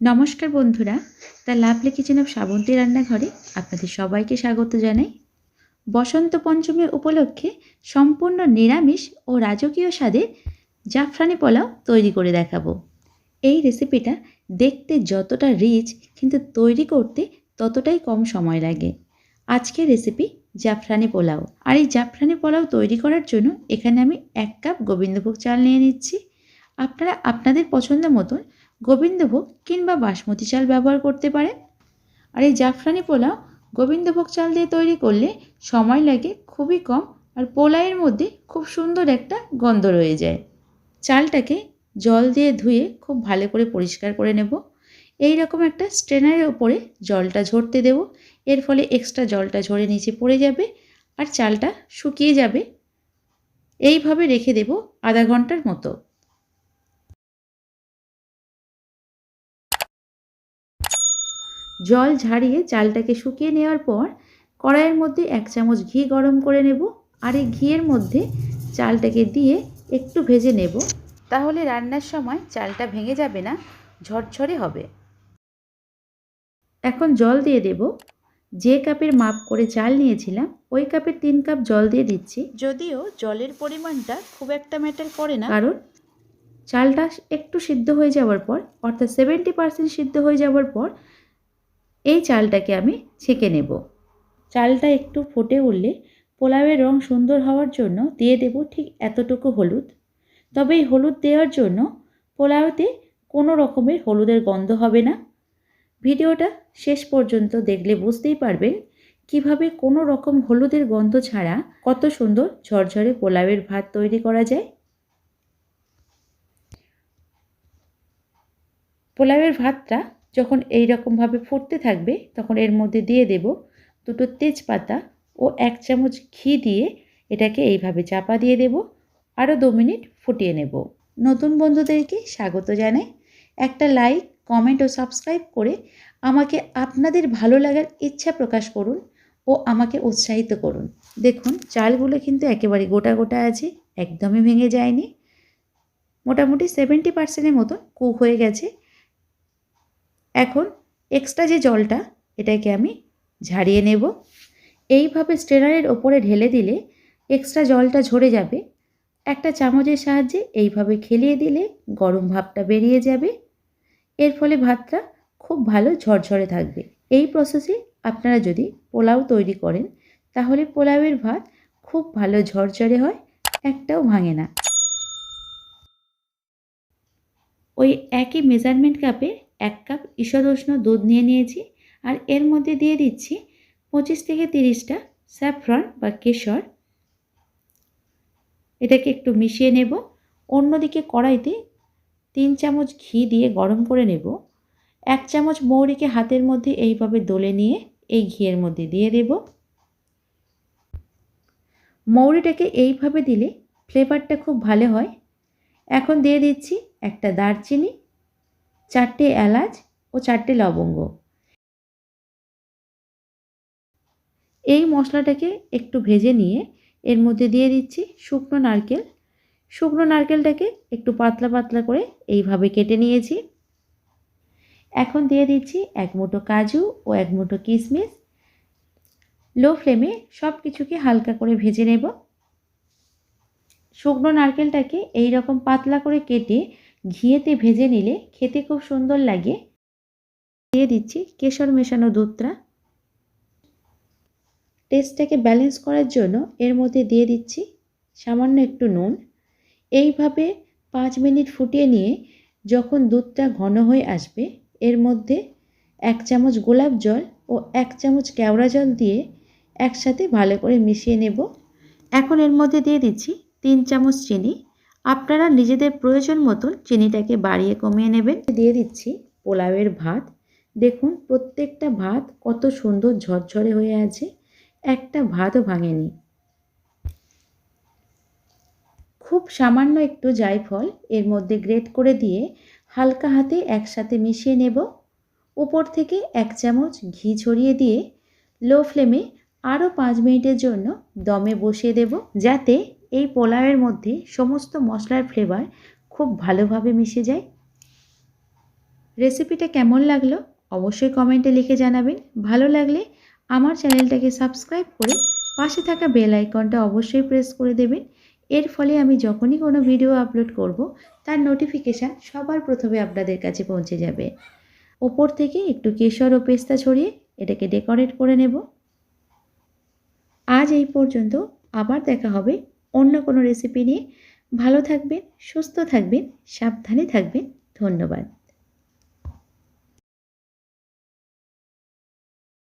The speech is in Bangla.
নমস্কার বন্ধুরা, দ্য লাভলি কিচেন শ্রাবন্তী রান্নাঘরে আপনাদের সবাইকে স্বাগত জানাই। বসন্ত পঞ্চমী উপলক্ষে সম্পূর্ণ নিরামিষ ও রাজকীয় স্বাদে জাফরানি পোলাও তৈরি করে দেখাবো। এই রেসিপিটা দেখতে যতটা রিচ কিন্তু তৈরি করতে ততটাই কম সময় লাগে। আজকের রেসিপি জাফরানি পোলাও। আর এই জাফরানি পোলাও তৈরি করার জন্য এখানে আমি এক কাপ গোবিন্দভোগ চাল নিয়ে নিচ্ছি। আপনারা আপনাদের পছন্দ মতন গোবিন্দভোগ কিংবা বাসমতি চাল ব্যবহার করতে পারেন আর এই জাফরানি পোলাও গোবিন্দভোগ চাল দিয়ে তৈরি করলে সময় লাগে খুবই কম আর পোলাওয়ের মধ্যে খুব সুন্দর একটা গন্ধ রয়ে যায়। চালটাকে জল দিয়ে ধুয়ে খুব ভালো করে পরিষ্কার করে নেব। এই রকম একটা স্ট্রেনারের ওপরে জলটা ঝরতে দেব। এর ফলে এক্সট্রা জলটা ঝরে নিচে পড়ে যাবে আর চালটা শুকিয়ে যাবে। এইভাবে রেখে দেব আধা ঘণ্টার মতো। জল ঝাড়িয়ে চালটাকে শুকিয়ে নেওয়ার পর কড়াইয়ের মধ্যে এক চামচ ঘি গরম করে নেব আর এই ঘিয়ের মধ্যে চালটাকে দিয়ে একটু ভেজে নেব। তাহলে রান্নার সময় চালটা ভেঙে যাবে না ঝরঝরে হবে। এখন জল দিয়ে দেব। যে কাপের মাপ করে চাল নিয়েছিলাম ওই কাপের তিন কাপ জল দিয়ে দিচ্ছি। যদিও জলের পরিমাণটা খুব একটা ম্যাটার করে না। কারণ চালটা একটু সিদ্ধ হয়ে যাওয়ার পর অর্থাৎ সেভেন্টি পার্সেন্ট সিদ্ধ হয়ে যাওয়ার পর এই চালটাকে আমি ছেঁকে নেব। চালটা একটু ফুটে উঠলে পোলাওয়ের রং সুন্দর হওয়ার জন্য দিয়ে দেব ঠিক এতটুকু হলুদ। তবে এই হলুদ দেওয়ার জন্য পোলাওতে কোনো রকমের হলুদের গন্ধ হবে না। ভিডিওটা শেষ পর্যন্ত দেখলে বুঝতেই পারবেন কীভাবে কোনো রকম হলুদের গন্ধ ছাড়া কত সুন্দর ঝরঝরে পোলাওয়ের ভাত তৈরি করা যায়। পোলাওয়ের ভাতটা যখন এই রকমভাবে ফুটতে থাকবে, তখন এর মধ্যে দিয়ে দেব দুটো তেজপাতা ও এক চামচ ঘি দিয়ে এটাকে এইভাবে চাপা দিয়ে দেব। আরও দু মিনিট ফুটিয়ে নেব। নতুন বন্ধুদেরকে স্বাগত জানাই। একটা লাইক, কমেন্ট ও সাবস্ক্রাইব করে আমাকে আপনাদের ভালো লাগার ইচ্ছা প্রকাশ করুন ও আমাকে উৎসাহিত করুন। দেখুন, চালগুলো কিন্তু একেবারে গোটা গোটা আছে, একদমই ভেঙে যায়নি। মোটামুটি সেভেন্টি পার্সেন্টের মতন কুক হয়ে গেছে। এখন এক্সট্রা যে জলটা, এটাকে আমি ঝাড়িয়ে নেব। এইভাবে স্ট্রেনারের ওপরে ঢেলে দিলে এক্সট্রা জলটা ঝরে যাবে। একটা চামচের সাহায্যে এইভাবে খেলিয়ে দিলে গরম ভাবটা বেরিয়ে যাবে। এর ফলে ভাতটা খুব ভালো ঝরঝরে থাকবে। এই প্রসেসে আপনারা যদি পোলাও তৈরি করেন, তাহলে পোলাওয়ের ভাত খুব ভালো ঝরঝরে হয়, একটাও ভাঙে না। ওই একই মেজারমেন্ট কাপে এক কাপ ঈষদুষ্ণ দুধ নিয়ে নিয়েছি আর এর মধ্যে দিয়ে দিচ্ছি পঁচিশ থেকে তিরিশটা স্যাফ্রন বা কেশর। এটাকে একটু মিশিয়ে নেব। অন্যদিকে কড়াইতে তিন চামচ ঘি দিয়ে গরম করে নেব। এক চামচ মৌরিকে হাতের মধ্যে এইভাবে দলে নিয়ে এই ঘিয়ের মধ্যে দিয়ে দেব। মৌরিটাকে এইভাবে দিলে ফ্লেভারটা খুব ভালো হয়। এখন দিয়ে দিচ্ছি একটা দারচিনি চারটে এলাচ ও চারটে লবঙ্গ। এই মশলাটাকে একটু ভেজে নিয়ে এর মধ্যে দিয়ে দিচ্ছি শুকনো নারকেল। শুকনো নারকেলটাকে একটু পাতলা পাতলা করে এইভাবে কেটে নিয়েছি। এখন দিয়ে দিচ্ছি এক মুঠো কাজু ও এক মুঠো কিশমিশ লো ফ্লেমে সব কিছুকে হালকা করে ভেজে নেব। শুকনো নারকেলটাকে এই রকম পাতলা করে কেটে ঘিয়েতে ভেজে নিলে খেতে খুব সুন্দর লাগে। দিয়ে দিচ্ছি কেশর মেশানো দুধটা। টেস্টটাকে ব্যালেন্স করার জন্য এর মধ্যে দিয়ে দিচ্ছি সামান্য একটু নুন। এইভাবে পাঁচ মিনিট ফুটিয়ে নিয়ে যখন দুধটা ঘন হয়ে আসবে, এর মধ্যে এক চামচ গোলাপ জল ও এক চামচ কেওড়া জল দিয়ে একসাথে ভালো করে মিশিয়ে নেব। এখন এর মধ্যে দিয়ে দিচ্ছি তিন চামচ চিনি। আপনারা নিজেদের প্রয়োজন মতন চিনিটাকে বাড়িয়ে কমিয়ে নেবেন। দিয়ে দিচ্ছি পোলাওয়ের ভাত। দেখুন, প্রত্যেকটা ভাত কত সুন্দর ঝরঝরে হয়ে আছে। একটা ভাতও ভাঙেনি। খুব সামান্য একটু জায়ফল এর মধ্যে গ্রেট করে দিয়ে হালকা হাতে একসাথে মিশিয়ে নেব। উপর থেকে এক চামচ ঘি ছড়িয়ে দিয়ে লো ফ্লেমে আরও পাঁচ মিনিটের জন্য দমে বসিয়ে দেব, যাতে এই পোলাওয়ের মধ্যে সমস্ত মশলার ফ্লেভার খুব ভালোভাবে মিশে যায়। রেসিপিটা কেমন লাগল অবশ্যই কমেন্টে লিখে জানাবেন। ভালো লাগলে আমার চ্যানেলটাকে সাবস্ক্রাইব করে পাশে থাকা বেল আইকনটা অবশ্যই প্রেস করে দেবেন। এর ফলে আমি যখনই কোনো ভিডিও আপলোড করব, তার নোটিফিকেশান সবার প্রথমে আপনাদের কাছে পৌঁছে যাবে। ওপর থেকে একটু কেশর ও পেস্তা ছড়িয়ে এটাকে ডেকোরেট করে নেব। আজ এই পর্যন্ত আবার দেখা হবে অন্য কোনো রেসিপি নিয়ে ভালো থাকবেন সুস্থ থাকবেন সাবধানে থাকবেন। ধন্যবাদ।